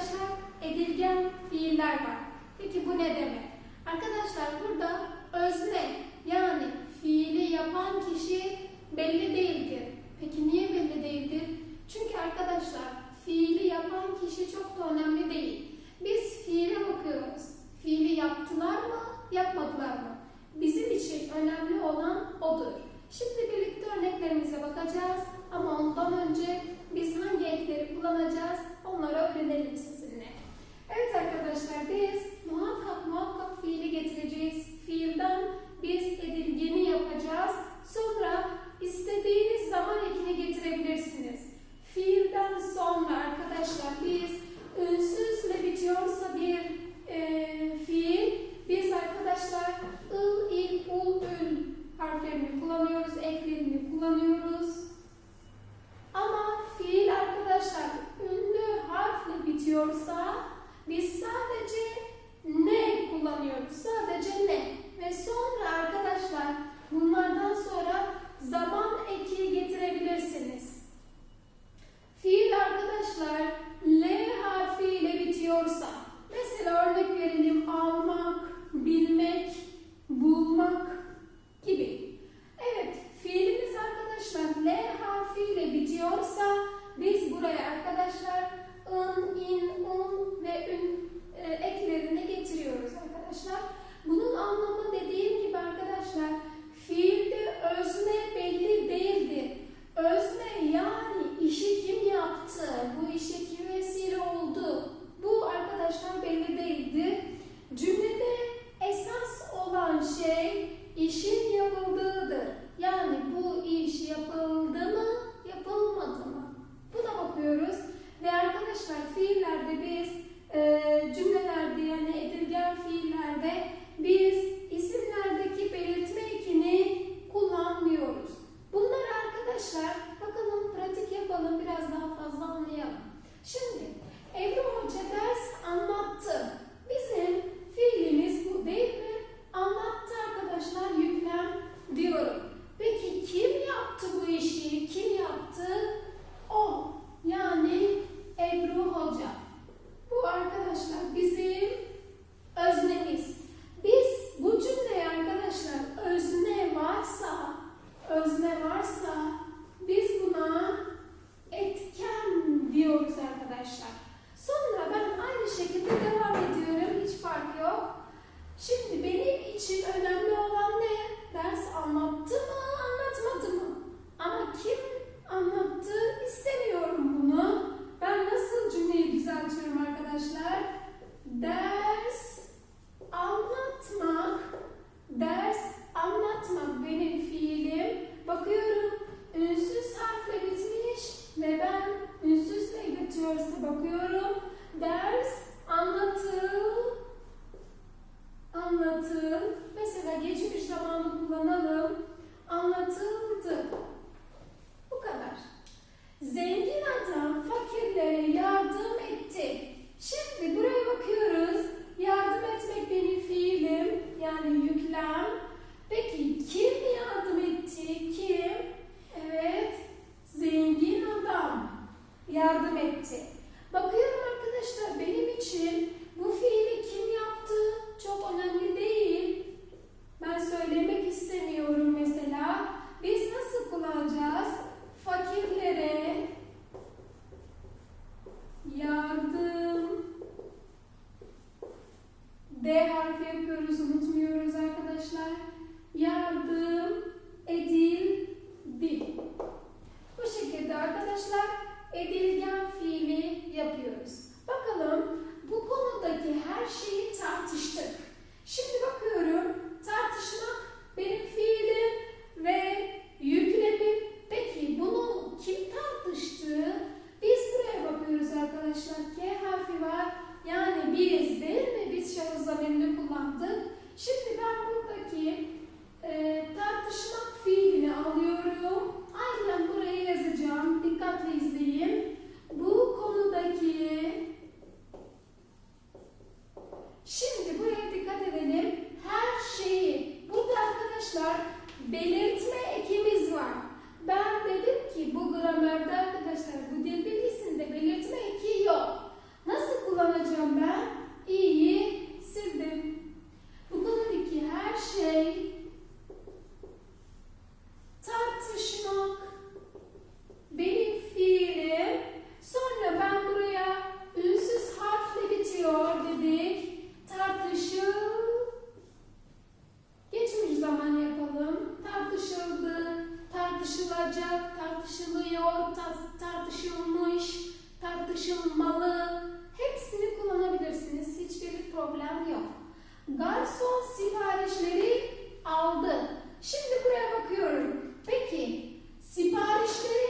arkadaşlar edilgen fiiller var. Peki bu ne demek? Arkadaşlar burada özne yani fiili yapan kişi belli değildir. Peki niye belli değildir? Çünkü arkadaşlar fiili yapan kişi çok doğal arkadaşlar edilgen fiili yapıyoruz. Bakalım bu konudaki her şeyi tartıştık. Şimdi bakıyorum tartışmak benim fiilim ve yüklemim. Peki bunu kim tartıştı? Biz buraya bakıyoruz arkadaşlar. K harfi var. Yani biz değil mi? Biz şahıs zamirini kullandık. Şimdi ben buradaki e, tartışmak fiilini alıyorum. Aynen buraya yazacağım. Dikkatle izleyin. Garson siparişleri aldı. Şimdi buraya bakıyorum. Peki siparişleri